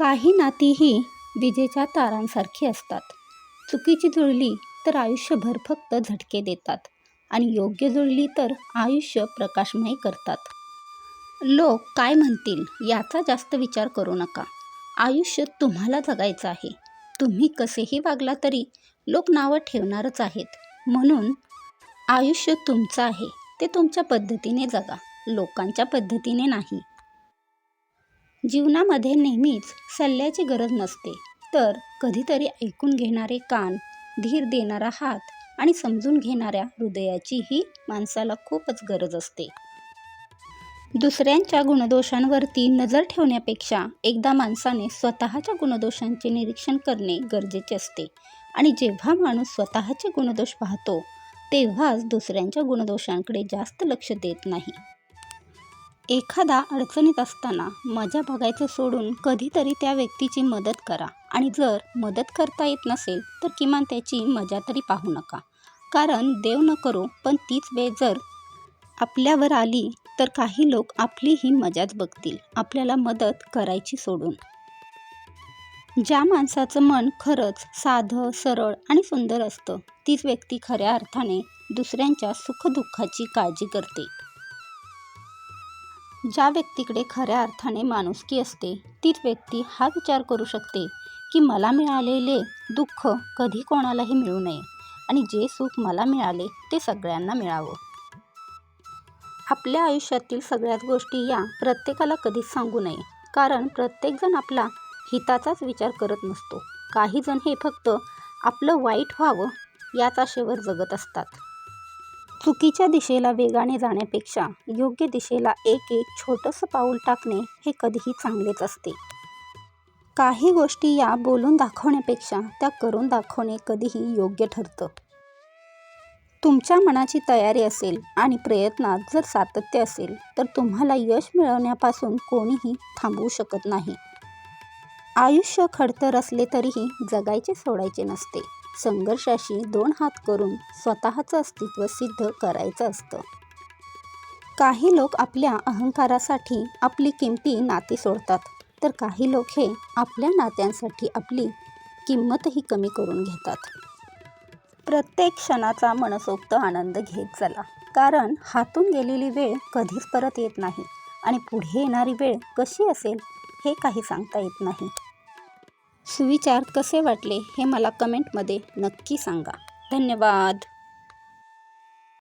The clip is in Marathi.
काही नाती ही विजेच्या तारांसारखी असतात. चुकीची जुळली तर आयुष्यभर फक्त झटके देतात आणि योग्य जुळली तर आयुष्य प्रकाशमय करतात. लोक काय म्हणतील याचा जास्त विचार करू नका. आयुष्य तुम्हाला जगायचं आहे. तुम्ही कसेही वागला तरी लोक नावं ठेवणारच आहेत. म्हणून आयुष्य तुमचं आहे. ते तुमच्या पद्धतीने जगा. लोकांच्या पद्धतीने नाही. जीवनामध्ये नेहमीच सल्ल्याची गरज नसते. तर कधीतरी ऐकून घेणारे कान धीर देणारा हात आणि समजून घेणाऱ्या हृदयाची ही माणसाला खूपच गरज असते. दुसऱ्यांच्या गुणदोषांवरती नजर ठेवण्यापेक्षा एकदा माणसाने स्वतःच्या गुणदोषांचे निरीक्षण करणे गरजेचे असते आणि जेव्हा माणूस स्वतःचे गुणदोष पाहतो तेव्हाच दुसऱ्यांच्या गुणदोषांकडे जास्त लक्ष देत नाही. एखादा अडचणीत असताना मजा बघायचं सोडून कधीतरी त्या व्यक्तीची मदत करा. आणि जर मदत करता येत नसेल तर किमान त्याची मजा तरी पाहू नका. कारण देव न करो पण तीच वेळ जर आपल्यावर आली तर काही लोक आपली ही मजाच बघतील आपल्याला मदत करायची सोडून. ज्या माणसाचं मन खरंच साधं सरळ आणि सुंदर असतं तीच व्यक्ती खऱ्या अर्थाने दुसऱ्यांच्या सुखदुःखाची काळजी करते. ज्या व्यक्तीकडे खऱ्या अर्थाने माणुसकी असते तीच व्यक्ती हा विचार करू शकते की मला मिळालेले दुःख कधी कोणालाही मिळू नये आणि जे सुख मला मिळाले ते सगळ्यांना मिळावं. आपल्या आयुष्यातील सगळ्याच गोष्टी या प्रत्येकाला कधीच सांगू नये कारण प्रत्येकजण आपला हिताचाच विचार करत नसतो. काहीजण हे फक्त आपलं वाईट व्हावं याच आशेवर जगत असतात. चुकीच्या दिशेला वेगाने जाण्यापेक्षा योग्य दिशेला एक एक छोटंसं पाऊल टाकणे हे कधीही चांगलेच असते. काही गोष्टी या बोलून दाखवण्यापेक्षा त्या करून दाखवणे कधीही योग्य ठरतं. तुमच्या मनाची तयारी असेल आणि प्रयत्नात जर सातत्य असेल तर तुम्हाला यश मिळवण्यापासून कोणीही थांबवू शकत नाही. आयुष्य खडतर असले तरीही जगायचे सोडायचे नसते. संघर्षाशी दोन हात करून स्वतःचं अस्तित्व सिद्ध करायचं असतं. काही लोक आपल्या अहंकारासाठी आपली किमती नाती सोडतात. तर काही लोक हे आपल्या नात्यांसाठी आपली किंमतही कमी करून घेतात. प्रत्येक क्षणाचा मनसोक्त आनंद घेत चला. कारण हातून गेलेली वेळ कधीच परत येत नाही. आणि पुढे येणारी वेळ कशी असेल हे काही सांगता येत नाही. सुविचार कसे वाटले हे मला कमेंटमध्ये नक्की सांगा. धन्यवाद.